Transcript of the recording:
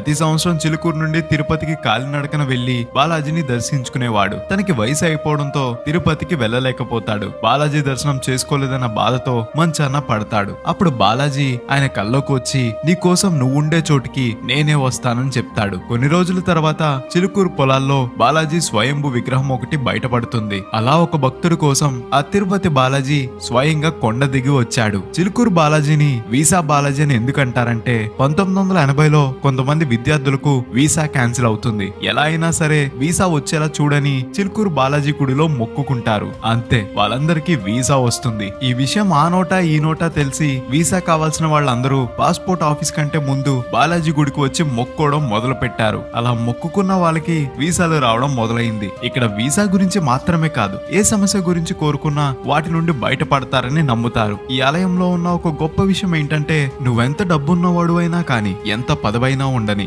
ప్రతి సంవత్సరం చిలుకూరు నుండి తిరుపతికి కాలినడకన వెళ్ళి బాలాజీని దర్శించుకునేవాడు. తనకి వయసు అయిపోవడంతో తిరుపతికి వెళ్ళలేకపోతాడు. బాలాజీ దర్శనం చేసుకోలేదన్న బాధతో మంచాన పడతాడు. అప్పుడు బాలాజీ ఆయన కల్లోకి వచ్చి నీకోసం నువ్వుండే చోటికి నేనే వస్తానని చెప్తాడు. కొన్ని రోజుల తర్వాత చిలుకూరు పొలాల్లో బాలాజీ స్వయంభు విగ్రహం ఒకటి బయటపడుతుంది. అలా ఒక భక్తుడి కోసం ఆ తిరుపతి బాలాజీ స్వయంగా కొండ దిగి వచ్చాడు. చిలుకూరు బాలాజీని వీసా బాలాజీ అని ఎందుకంటారంటే పంతొమ్మిది వందల ఎనభైలో కొంతమంది విద్యార్థులకు వీసా క్యాన్సిల్ అవుతుంది. ఎలా అయినా సరే వీసా వచ్చేలా చూడని చిల్కూరు బాలాజీ గుడిలో మొక్కుకుంటారు. అంతే వాళ్ళందరికీ వీసా వస్తుంది. ఈ విషయం ఆ నోటా ఈ నోటా తెలిసి వీసా కావాల్సిన వాళ్ళందరూ పాస్పోర్ట్ ఆఫీస్ కంటే ముందు బాలాజీ గుడికి వచ్చి మొక్కోవడం మొదలు పెట్టారు అలా మొక్కుకున్న వాళ్ళకి వీసాలు రావడం మొదలైంది. ఇక్కడ వీసా గురించి మాత్రమే కాదు ఏ సమస్య గురించి కోరుకున్నా వాటి నుండి బయటపడతారని నమ్ముతారు. ఈ ఆలయంలో ఉన్న ఒక గొప్ప విషయం ఏంటంటే నువ్వెంత డబ్బున్నవాడు అయినా కానీ ఎంత పదవైనా ఉండని